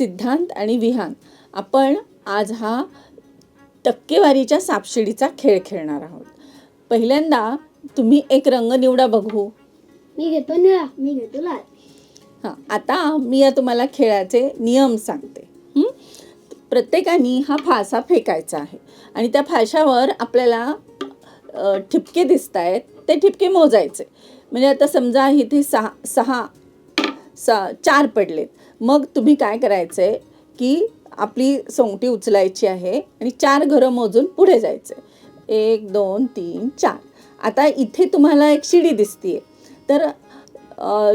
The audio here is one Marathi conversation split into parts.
सिद्धांत आणि विहान. आपण आज हा टक्केवारीच्या सापशिडीचा खेळ खेळणार आहोत. पहिल्यांदा तुम्ही एक रंग निवडा बघू. मी घेतो निळा मी घेतो लाल. हां आता मी या तुम्हाला खेळाचे नियम सांगते. हं? प्रत्येकाने हा फासा फेकायचा आहे. आणि त्या फाशावर आपल्याला अ, ठिपके दिसत आहेत ते ठिपके मोजायचे. म्हणजे आता समजा इथे सहा सहा सा चार पडलेत. मग तुम्ही काय करायचं आहे की आपली सोंगटी उचलायची आहे आणि चार घरं मोजून पुढे जायचं आहे एक दोन तीन चार. आता इथे तुम्हाला एक शिडी दिसतीये. तर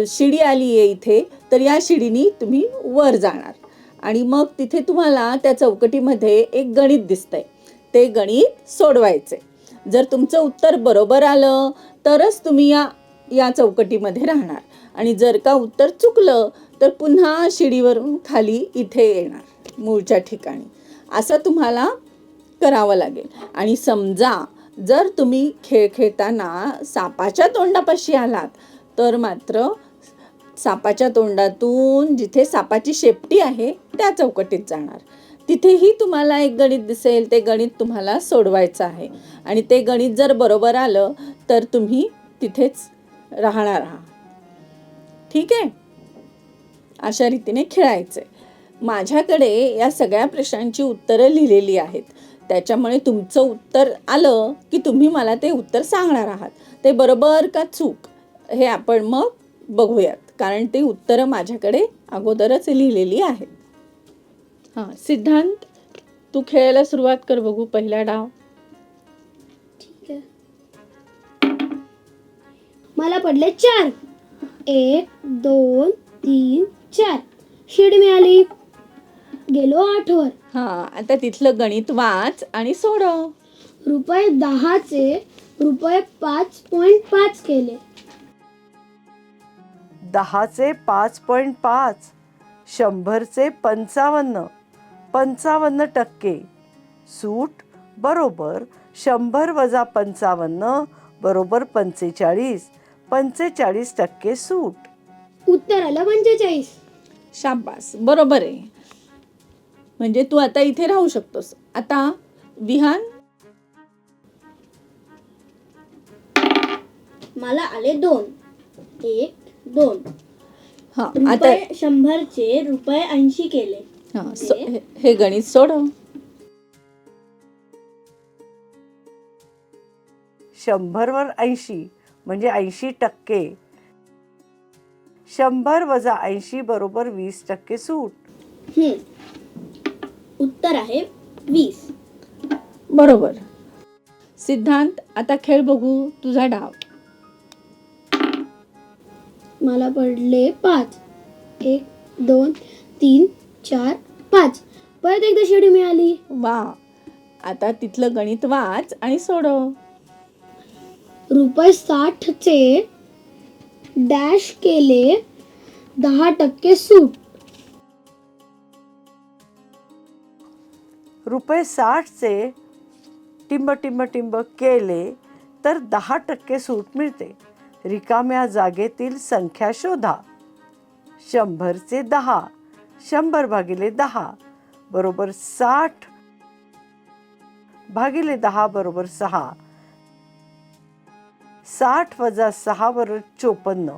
शिडी आली आहे इथे तर या शिडीनी तुम्ही वर जाणार. आणि मग तिथे तुम्हाला त्या चौकटीमध्ये एक गणित दिसतंय. ते गणित सोडवायचे जर तुमचं उत्तर बरोबर आलं तरच तुम्ही या या चौकटीमध्ये राहणार. आणि जर का उत्तर चुकलं तर पुन्हा शिडीवरून खाली इथे येणार मूळच्या ठिकाणी. असं तुम्हाला करावं लागेल. आणि समजा जर तुम्ही खेळ खेळताना सापाच्या तोंडापाशी आलात तर मात्र सापाच्या तोंडातून जिथे सापाची शेपटी आहे त्या चौकटीत जाणार. तिथेही तुम्हाला एक गणित दिसेल ते गणित तुम्हाला सोडवायचं आहे. आणि ते गणित जर बरोबर आलं तर तुम्ही तिथेच राहणार आहात. ठीक आहे? अशा रीतीने खेळायचं. माझ्याकडे या सगळ्या प्रश्नांची उत्तरं लिहिलेली आहेत. त्याच्यामुळे तुमचं उत्तर आलं की तुम्ही मला ते उत्तर सांगणार आहात. ते बरोबर का चूक? हे आपण मग बघूयात. कारण ते उत्तरं माझ्याकडे अगोदरच लिहिलेली आहेत. हां सिद्धांत तू खेळायला सुरुवात कर बघू पहिला डाव. ठीक आहे. मला पडले चार. एक दोन तीन चार शिड मिळाली. गेलो आठवर हां आता तिथलं गणित वाच आणि सोडव. रुपये दहाचे रुपये पाच पॉईंट पाच केले. दहाचे पाच पॉईंट पाच शंभरचे पंचावन्न पंचावन्न टक्के. सूट बरोबर शंभर वजा पंचावन्न बरोबर पंचेचाळीस पंचेचाळीस टक्के सूट. उत्तर आलं पंचेचाळीस. शाबास. बरोबर आहे. म्हणजे तू आता इथे राहू शकतोस. आता विहान? मला आले दोन. एक दोन. हां आता रुपये शंभरचे रुपये ऐंशी केले. हां सो- हे- हे गणित सोडव शंभरवर ऐंशी म्हणजे ऐंशी टक्के. शंभर वजा ऐंशी बरोबर वीस टक्के सूट. हम्म. उत्तर आहे वीस. बरोबर. सिद्धांत आता खेळ बघू तुझा डाव. मला पडले पाच. एक दोन तीन चार पाच. परत एकदा शिडी मिळाली. वा. आता तिथलं गणित वाच आणि सोडव. रुपये साठचे डॅश केले दहा टक्के सूट. रुपये साठचे टिंब टिंब टिंब केले तर दहा टक्के सूट मिळते. रिकाम्या जागेतील संख्या शोधा. शंभरचे दहा शंभर भागिले दहा बरोबर साठ. भागिले दहा बरोबर सहा साठ वजा सहा बरोबर चोपन्न.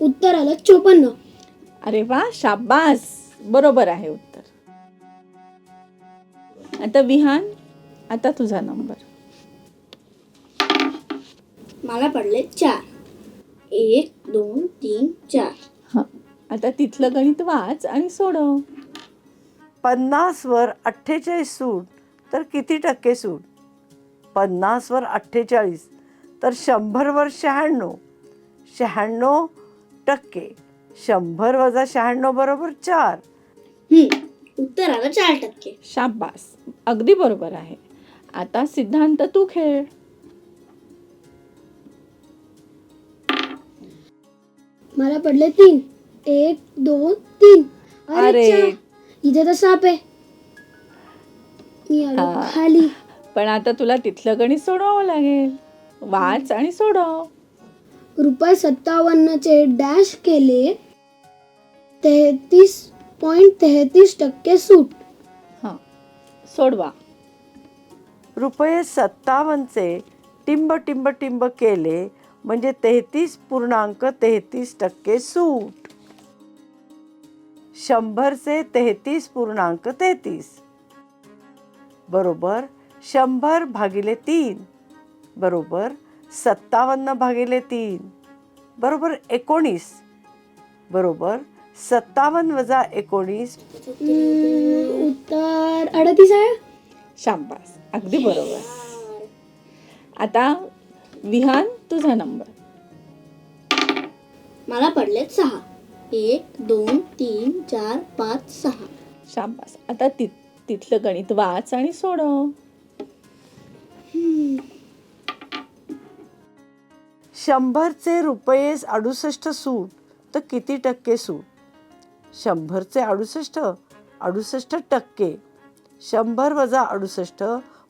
उत्तर आलं चोपन्न. अरे वा शाबास. बरोबर आहे उत्तर. आता विहान आता तुझा नंबर. मला पडले चार. एक दोन तीन चार. हां. आता तिथलं गणित वाच आणि सोडव. पन्नासवर अठ्ठेचाळीस सूट तर किती टक्के सूट? पन्नासवर अठ्ठेचाळीस तर शंभरवर शहाण्णव. शहाण्णव टक्के. शंभर वजा शहाण्णव बरोबर चार. हम्म. उत्तर आलं चार टक्के. शाबास. अगदी बरोबर आहे. आता सिद्धांत तू खेळ. मला पडले तीन. एक दोन तीन. अरे. इथे तर साप आहे. मी आलो हा. खाली. पण आता तुला तिथलं गणित सोडवावं लागेल. वाच आणि सोडव. रुपये सत्तावन्नचे डॅश केले तेहतीस पॉईंट तेहतीस टक्के सूट. हां. सोडवा. रुपये सत्तावन्नचे टिंब टिंब टिंब केले म्हणजे तेहतीस पूर्णांक तेहतीस टक्के सूट. शंभरचे तेहतीस पूर्णांक तेहतीस. बरोबर? शंभर भागिले तीन बरोबर सत्तावन्न भागिले तीन बरोबर एकोणीस बरोबर सत्तावन्न वजा एकोणीस. उत्तर अडतीस आहे? शाबास. अगदी बरोबर. आता विहान तुझा नंबर. मला पडले सहा. एक दोन तीन चार पाच सहा. शाबास. आता ति तिथलं गणित वाच आणि सोडव. शंभरचे रुपये अडुसष्ट सूट तर किती टक्के सूट? शंभरचे अडुसष्ट अडुसष्ट टक्के. शंभर वजा अडुसष्ट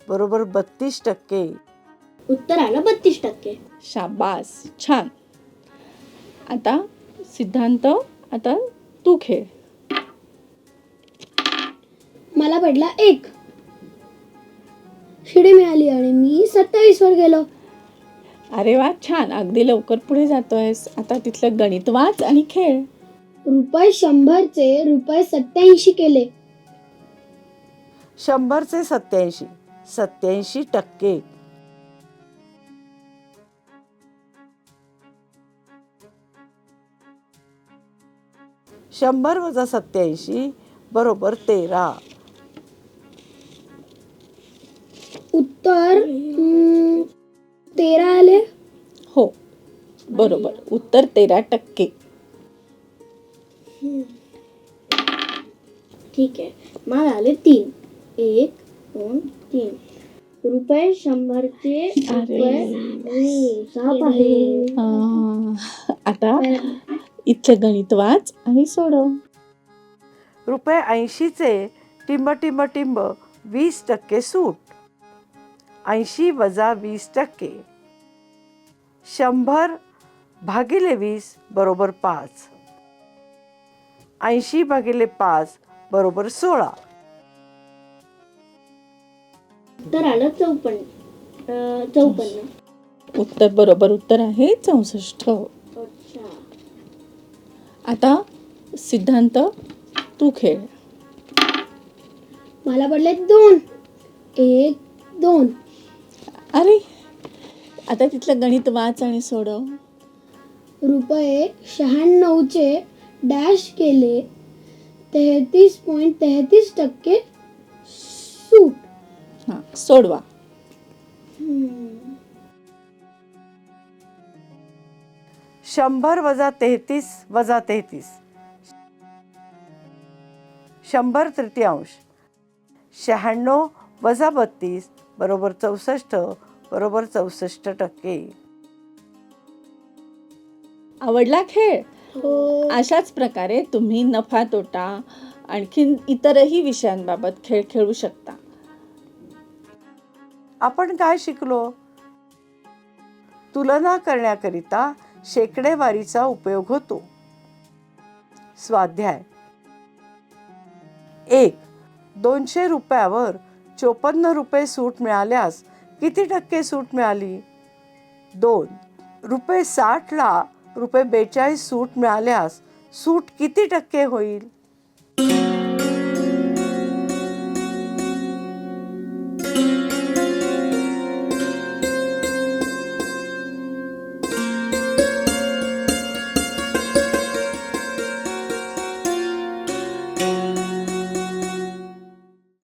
बरोबर बत्तीस टक्के. उत्तर आलं बत्तीस टक्के. शाबास छान. आता सिद्धांत आता तू खेळ. मला पडला एक. शिडी मिळाली आणि मी सत्तावीस वर गेलो. अरे वा छान. अगदी लवकर पुढे जातोयस. आता तिथलं गणित वाच आणि खेळ. रुपये शंभरचे रुपये सत्याऐंशी केले. शंभरचे सत्याऐंशी सत्याऐंशी टक्के. शंभर वजा सत्याऐंशी बरोबर तेरा. बरोबर. उत्तर तेरा टक्के. ठीक आहे. मला आले तीन. एक दोन तीन. रुपये शंभरचे रुपये. अरे, साप आहे. अं, आता इथलं गणित वाच आणि सोडव. रुपये ऐंशीचे टिंब टिंब टिंब वीस टक्के सूट. ऐंशी वजा वीस टक्के. शंभर भागिले वीस बरोबर पाच. ऐंशी भागिले पाच बरोबर सोळा. उत्तर आलं चौपन्न. चौपन्न. उत्तर बरोबर उत्तर आहे चौसष्ट. अच्छा. आता सिद्धांत तू खेळ. मला पडले दोन. एक दोन. अरे आता तिथलं गणित वाच आणि सोडव. रुपये शहाण्णवचे डॅश केले. तेहतीस पॉईंट तेहतीस टक्के सूट. हां सोडवा. शंभर वजा तेहतीस वजा तेहतीस. शंभर तृतीयांश. शहाण्णव वजा बत्तीस बरोबर चौसष्ट बरोबर चौसष्ट टक्के. आवडला खेळ? हो. अशाच प्रकारे तुम्ही नफा तोटा आणखीन इतरही विषयांबाबत खेळ खेळू शकता. आपण काय शिकलो? तुलना करण्याकरिता शेकडेवारीचा उपयोग होतो. स्वाध्याय. एक दोनशे रुपयावर चोपन्न रुपये सूट मिळाल्यास किती टक्के सूट मिळाली? दोन रुपये साठला रुपये बेचाळीस सूट मिळाल्यास सूट किती टक्के होईल?